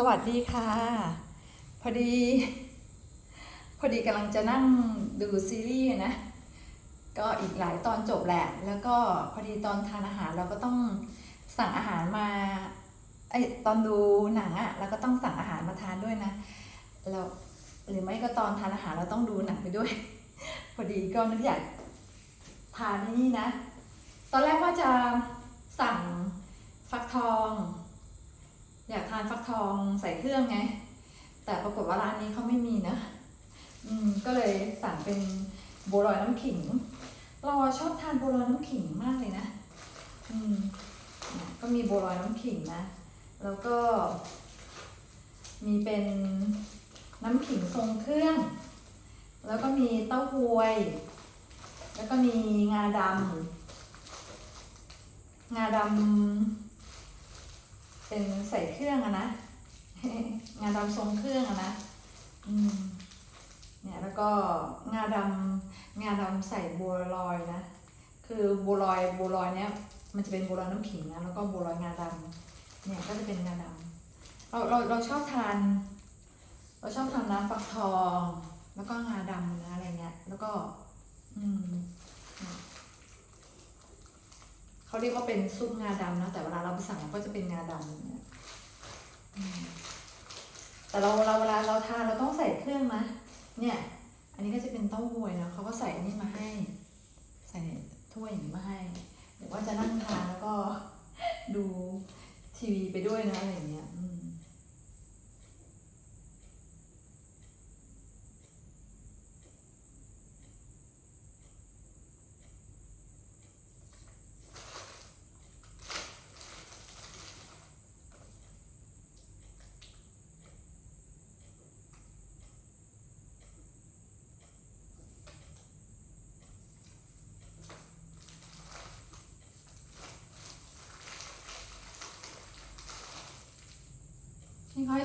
สวัสดีค่ะ พอดี พอดีกำลังจะนั่งดูซีรีส์นะ ก็อีกหลายตอนจบแหละ แล้วก็พอดีตอนทานอาหารเราก็ต้องสั่งอาหารมาไอตอนดูหนังอะ่ะเราก็ต้องสั่งอาหารมาทานด้วยนะเราหรือไม่ก็ตอนทานอาหารเราต้องดูหนังไปด้วย พอดีก็นึกอยากทานนี่นะ ตอนแรกว่าจะสั่งฟักทอง อยากทานฟักทองใส่เครื่องไง แต่ปรากฏว่าร้านนี้เขาไม่มีนะ อืมก็เลยสั่งเป็นบัวลอยน้ำขิง เราชอบทานบัวลอยน้ำขิงมากเลยนะ อืมก็มีบัวลอยน้ำขิงนะ แล้วก็ มีเป็นน้ำขิงทรงเครื่อง แล้วก็มีเต้าหวย แล้วก็มีงาดำงาดำ เป็นใส่เครื่องอะนะ งาดำทรงเครื่องอะนะอืมเนี่ยแล้วก็งาดำงาดำใส่บัวลอยนะ คือบัวลอยบัวลอยเนี้ยมันจะเป็นบัวลอยน้ำขิงนะแล้วก็บัวลอยงาดำเนี่ยก็จะเป็นงาดำเราเราเราชอบทาน เราชอบทานน้ำฟักทอง แล้วก็งาดำนะอะไรเงี้ยแล้วก็อืมเนี่ยเขาเรียกว่าเป็นซุปงาดำนะแต่เวลาเราไปสั่งก็จะเป็นงาดำอย่างเนี่ยอืม แต่เราเราเวลาเราทานเราต้องใส่เครื่องนะเนี่ย อันนี้ก็จะเป็นเต้าหวยนะเขาก็ใส่นี่มาให้ ใส่ถ้วยอย่างนี้มาให้เดี๋ยวว่าจะนั่งทานแล้วก็ดูทีวีไปด้วยนะอะไรอย่างเงี้ย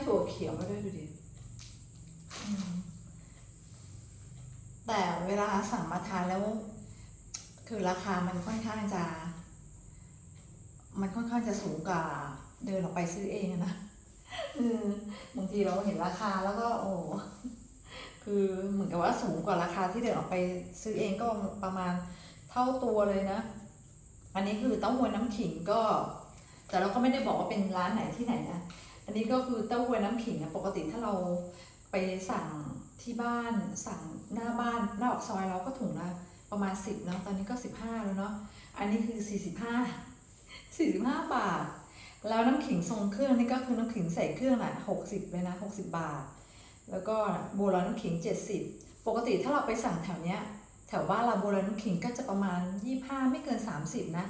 ถั่วเขียวมาด้วยดูดิแต่เวลาสั่งมาทานแล้ว คือราคามันค่อนข้างจะ มันค่อนข้างจะสูงกว่า เดินออกไปซื้อเองนะเออบางทีเราเห็นราคาแล้วก็ โอ้คือเหมือนกับว่าสูงกว่าราคาที่เดินออกไปซื้อเองก็ประมาณเท่าตัวเลยนะ อันนี้คือเต้าหวยน้ำขิงก็ แต่เราก็ไม่ได้บอกว่าเป็นร้านไหนที่ไหนนะ อันนี้ก็คือเต้าหวยน้ำขิงอะปกติถ้าเราไปสั่งที่บ้านสั่งหน้าบ้านหน้าออกซอยเราก็ถุงละประมาณสิบเนาะตอนนี้ก็สิบห้าแล้วเนาะอันนี้คือสี่สิบห้าสี่สิบห้าบาท แล้วน้ำขิงทรงเครื่องนี่ก็คือน้ำขิงใส่เครื่องน่ะหกสิบเลยนะหกสิบบาท แล้วก็บัวลอยน้ำขิงเจ็ดสิบปกติถ้าเราไปสั่งแถวเนี้ยแถวบ้านเราบัวลอยน้ำขิงก็จะประมาณยี่ห้าไม่เกินสามสิบนะ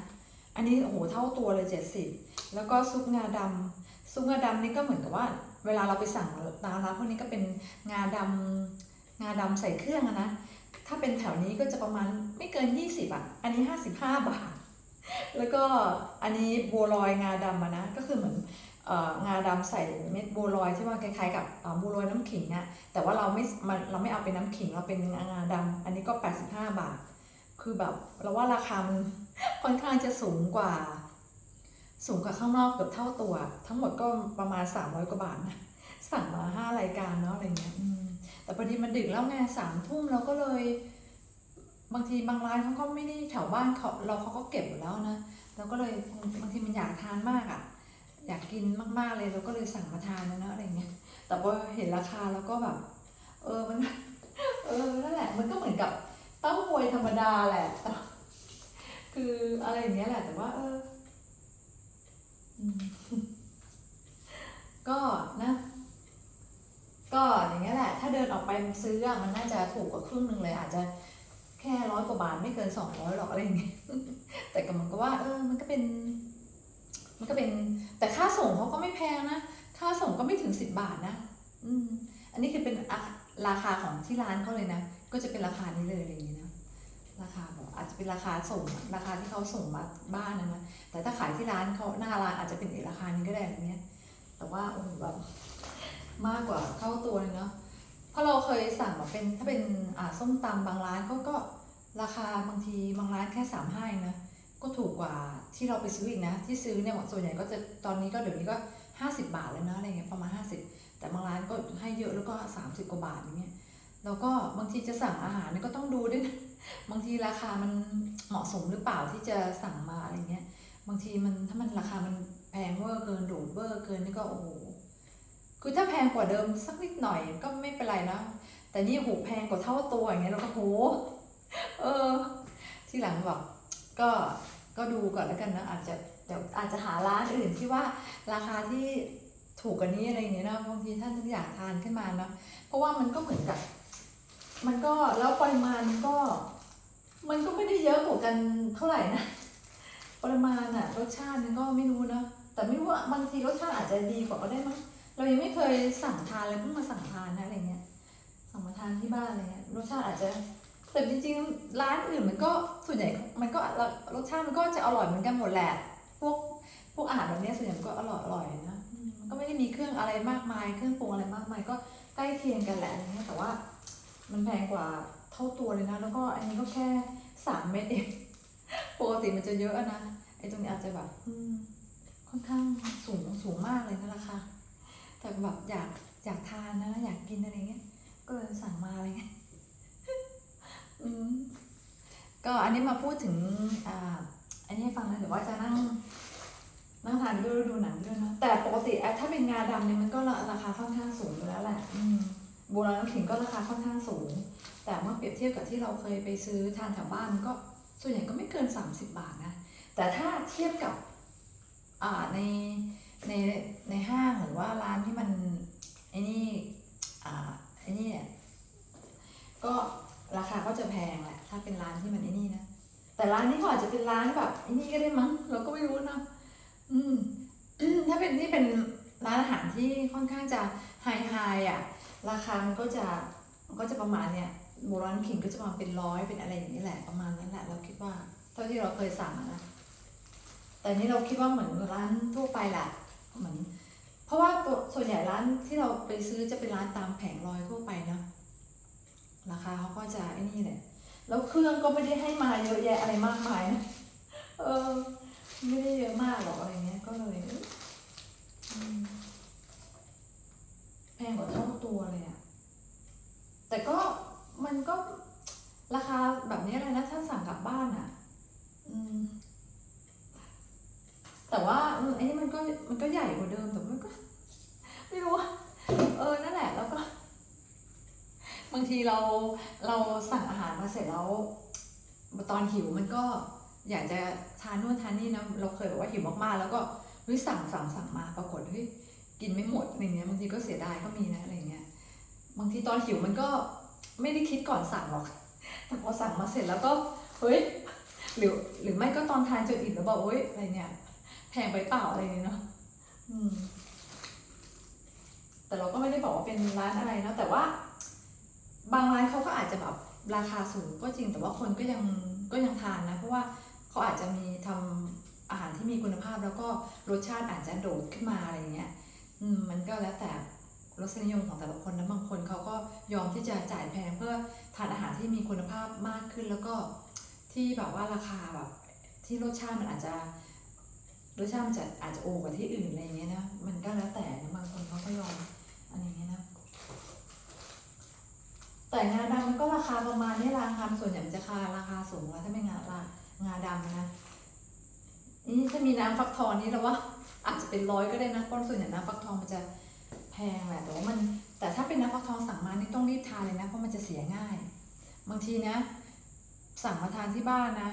อันนี้โอ้โหเท่าตัวเลยเจ็ดสิบแล้วก็ซุปงาดำ ซุปงาดำนี่ก็เหมือนกับว่า เวลาเราไปสั่งตามร้านพวกนี้ก็เป็นงาดำงาดำใส่เครื่องอะนะ ถ้าเป็นแถวนี้ก็จะประมาณไม่เกิน 20อะ อันนี้ 55 บาท แล้วก็อันนี้บัวลอยงาดำนะ ก็คือเหมือนเอองาดำใส่เม็ดบัวลอยที่ว่าคล้ายๆกับบัวลอยน้ำขิงอะแต่ว่าเราไม่เราไม่เอาเป็นน้ำขิงเราเป็นงาดำอันนี้ก็ 85 บาท คือแบบเราว่าราคามันค่อนข้างจะสูงกว่า สูงกว่าข้างนอกเกือบเท่าตัว ทั้งหมดก็ประมาณ300กว่าบาทนะสั่งมาห้ารายการเนาะอะไรเงี้ยแต่พอดีมันดึกแล้วไงสามทุ่มเราก็เลย บางทีบางร้านเขาก็ไม่ได้แถวบ้านเขาเราเขาก็เก็บหมดแล้วนะเราก็เลยบางทีมันอยากทานมากอะ่ะ อยากกินมากๆเลยเราก็เลยสั่งมาทานแล้วนะอะไรเงี้ยแต่ว่าเห็นราคาแล้วก็แบบ เออมัน เออนั่นแหละ มันก็เหมือนกับเต้าหวยธรรมดาแหละ คืออะไรอย่างเงี้ยแหละแต่ว่าเออ ก็นะ ก็อย่างเงี้ยแหละ ถ้าเดินออกไปซื้ออะมันน่าจะถูกกว่าครึ่งหนึ่งเลย อาจจะแค่ร้อยกว่าบาทไม่เกินสองร้อยหรอกอะไรอย่างเงี้ย แต่ก็มันก็ว่า เออ มันก็เป็น มันก็เป็น แต่ค่าส่งเขาก็ไม่แพงนะ ค่าส่งก็ไม่ถึงสิบบาทนะ อืม อันนี้คือเป็นราคาของที่ร้านเขาเลยนะ ก็จะเป็นราคานี้เลยอะไรอย่างเงี้ยนะ ราคาแบบ อาจจะเป็นราคาส่งราคาที่เขาส่งมาบ้านนะนะแต่ถ้าขายที่ร้านเขาหน้าร้านอาจจะเป็นอีกราคานี้ก็ได้อะไรเงี้ยแต่ว่าโอ้โหแบบมากกว่าเท่าตัวเลยเนาะเพราะเราเคยสั่งแบบเป็นถ้าเป็นอ่าส้มตำบางร้านก็ก็ราคาบางทีบางร้านแค่สามห้านะก็ถูกกว่าที่เราไปซื้ออีกนะ ที่ซื้อเนี่ยส่วนใหญ่ก็จะตอนนี้ก็เดี๋ยวนี้ก็ห้าสิบาทเลยนะอะไรเงี้ยประมาณห้าสิบแต่บางร้านก็ให้เยอะแล้วก็สามสิบกว่าบาทอย่างเงี้ยแล้วก็บางทีจะสั่งอาหารเนี่ยก็ต้องดูด้วยนะ บางทีราคามันเหมาะสมหรือเปล่าที่จะสั่งมาอะไรเงี้ย บางทีมันถ้ามันราคามันแพงเวอร์เกินโดดเวอร์เกินนี่ก็โอ้โหคือถ้าแพงกว่าเดิมสักนิดหน่อยก็ไม่เป็นไรนะ แต่นี่โหแพงกว่าเท่าตัวอย่างเงี้ยเราก็โหเออ ที่หลังบบก็ก็ดูก่อนแล้วกันนะอาจจะเดี๋ยวอาจจะหาร้านอื่นที่ว่าราคาที่ถูกกว่านี้อะไรอย่างเงี้ยนะบางทีถ้านึกอยากทานขึ้นมาเนาะเพราะว่ามันก็เหมือนกับ มันก็แล้วปริมาณก็ มันก็ไม่ได้เยอะกว่ากันเท่าไหร่นะ ปริมาณอะรสชาติมันก็ไม่รู้นะแต่ไม่รู้ว่าบางทีรสชาติอาจจะดีกว่าก็ได้มั้งเรายังไม่เคยสั่งทานเลยเพิ่งมาสั่งทานนะอะไรเงี้ยสั่งมาทานที่บ้านอะไรเงี้ยรสชาติอาจจะแต่จริงๆร้านอื่นมันก็ส่วนใหญ่มันก็รสชาติมันก็จะอร่อยเหมือนกันหมดแหละพวกพวกอาหารแบบนี้ส่วนใหญ่มันก็อร่อยอร่อยนะมันก็ไม่ได้มีเครื่องอะไรมากมาย เครื่องปรุงอะไรมากมายก็ใกล้เคียงกันแหละอะไรเงี้ยแต่ว่า มันแพงกว่าเท่าตัวเลยนะ แล้วก็อันนี้ก็แค่สามเม็ดเอง ปกติมันจะเยอะนะ ไอ้ตรงนี้อาจจะแบบค่อนข้างสูงสูงมากเลยนะราคา แต่แบบอยากอยากทานนะ อยากกินอะไรเงี้ย ก็เลยสั่งมาอะไรเงี้ยอืมก็อันนี้มาพูดถึงอ่าอันนี้ให้ฟังนะเดี๋ยวว่าจะนั่งนั่งทานด้วยดูหนังด้วยนะแต่ปกติไอ้ถ้าเป็นงาดำเนี่ยมันก็ราคาค่อนข้างสูงอยู่แล้วแหละ อืม โบราณน้ำขิงก็ราคาค่อนข้างสูง แต่เมื่อเปรียบเทียบกับที่เราเคยไปซื้อทานแถวบ้านมันก็ส่วนใหญ่ก็ไม่เกิน 30 บาทนะ แต่ถ้าเทียบกับในในในห้างหรือว่าร้านที่มันไอ้นี่อ่าไอ้นี่เนี่ยก็ราคาก็จะแพงแหละ ถ้าเป็นร้านที่มันไอ้นี่นะ แต่ร้านนี้ก็อาจจะเป็นร้านแบบไอ้นี่ก็ได้มั้ง เราก็ไม่รู้นะอืมถ้าเป็นที่เป็นร้านอาหารที่ค่อนข้างจะไฮไฮอะ ราคามันก็จะมันก็จะประมาณเนี่ยโบราณขิงก็จะประมาณเป็นร้อยเป็นอะไรอย่างนี้แหละประมาณนั้นแหละเราคิดว่าเท่าที่เราเคยสั่งนะแต่นี่เราคิดว่าเหมือนร้านทั่วไปแหละเหมือนเพราะว่าตัวส่วนใหญ่ร้านที่เราไปซื้อจะเป็นร้านตามแผงลอยทั่วไปนะราคาเขาก็จะไอ้นี่แหละแล้วเครื่องก็ไม่ได้ให้มาเยอะแยะอะไรมากมายนะเออไม่ได้เยอะมากหรอกอะไรเงี้ยก็เลยเอ้ยอืมแพงกว่าเท่าตัวเลยอะแต่ก็มันก็ราคาแบบนี้เลยนะ ถ้าสั่งกลับบ้านอะอืม แต่ว่าเออไอ้นี่มันก็มันก็ใหญ่กว่าเดิมแต่มันก็ ไม่รู้ว่าเออนั่นแหละแล้วก็ บาง ทีเราเราสั่งอาหารมาเสร็จแล้วตอนหิวมันก็อยากจะทานนู่นทานนี่นะเราเคยแบบว่าหิวมากๆ แล้วก็เฮ้ยสั่งสั่งสั่งมาปรากฏเฮ้ยกินไม่หมดอะไรเงี้ยบางทีก็เสียดายก็มีนะอะไรเงี้ยบางทีตอนหิวมันก็ไม่ได้คิดก่อนสั่งหรอก แต่พอสั่งมาเสร็จแล้วก็เฮ้ยหรือหรือไม่ก็ตอนทานจนอิ่มแล้วบอกเฮ้ยอะไรเนี่ยแพงไปเปล่าอะไรเนี่ยเนาะอืมแต่เราก็ไม่ได้บอกว่าเป็นร้านอะไรนะแต่ว่า บางร้านเขาก็อาจจะแบบราคาสูงก็จริงแต่ว่าคนก็ยังก็ยังทานนะ เพราะว่าเขาอาจจะมีทำอาหารที่มีคุณภาพแล้วก็รสชาติอาจจะโดดขึ้นมาอะไรเงี้ยมันก็แล้วแต่รสนิยมของแต่ละคนนะบางคนเขาก็ยอมที่จะจ่ายแพงเพื่อทานอาหารที่มีคุณภาพมากขึ้นแล้วก็ที่แบบว่าราคาแบบที่รสชาติมันอาจจะรสชาติมันจะอาจจะโอกว่าที่อื่นอะไรเงี้ยนะมันก็แล้วแต่นะบางคนเขาก็ยอมอะไรเงี้ยนะ แต่งาดำมันก็ราคาประมาณนี้ราคาส่วนใหญ่มันจะราคาราคาสูงแล้วถ้าไม่งาลางาดำนะนี่ถ้ามีน้ำฟักทองนี่เราว่า อาจจะเป็นร้อยก็ได้นะเพราะส่วนใหญ่น้ำฟักทองมันจะแพงแหละแต่ว่ามัน แต่ถ้าเป็นน้ำฟักทองสั่งมานี่ต้องรีบทานเลยนะเพราะมันจะเสียง่าย บางทีนะ สั่งมาทานที่บ้านนะ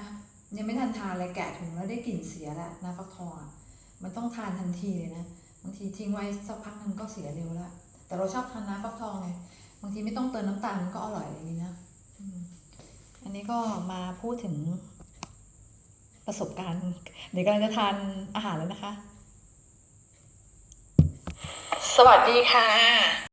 ยังไม่ทันทานเลยแกะถุงแล้วได้กลิ่นเสียแล้วน้ำฟักทองอะมันต้องทานทันทีเลยนะบางทีทิ้งไว้สักพักหนึงก็เสียเร็วล้วแต่เราชอบทานน้ำฟักทองไง บางทีไม่ต้องเติมน้ำตาลมันก็อร่อยอย่างนี้นะอันนี้ก็มาพูดถึงประสบการณ์ เดี๋ยวกำลังจะทานอาหารแล้วนะคะ สวัสดีค่ะ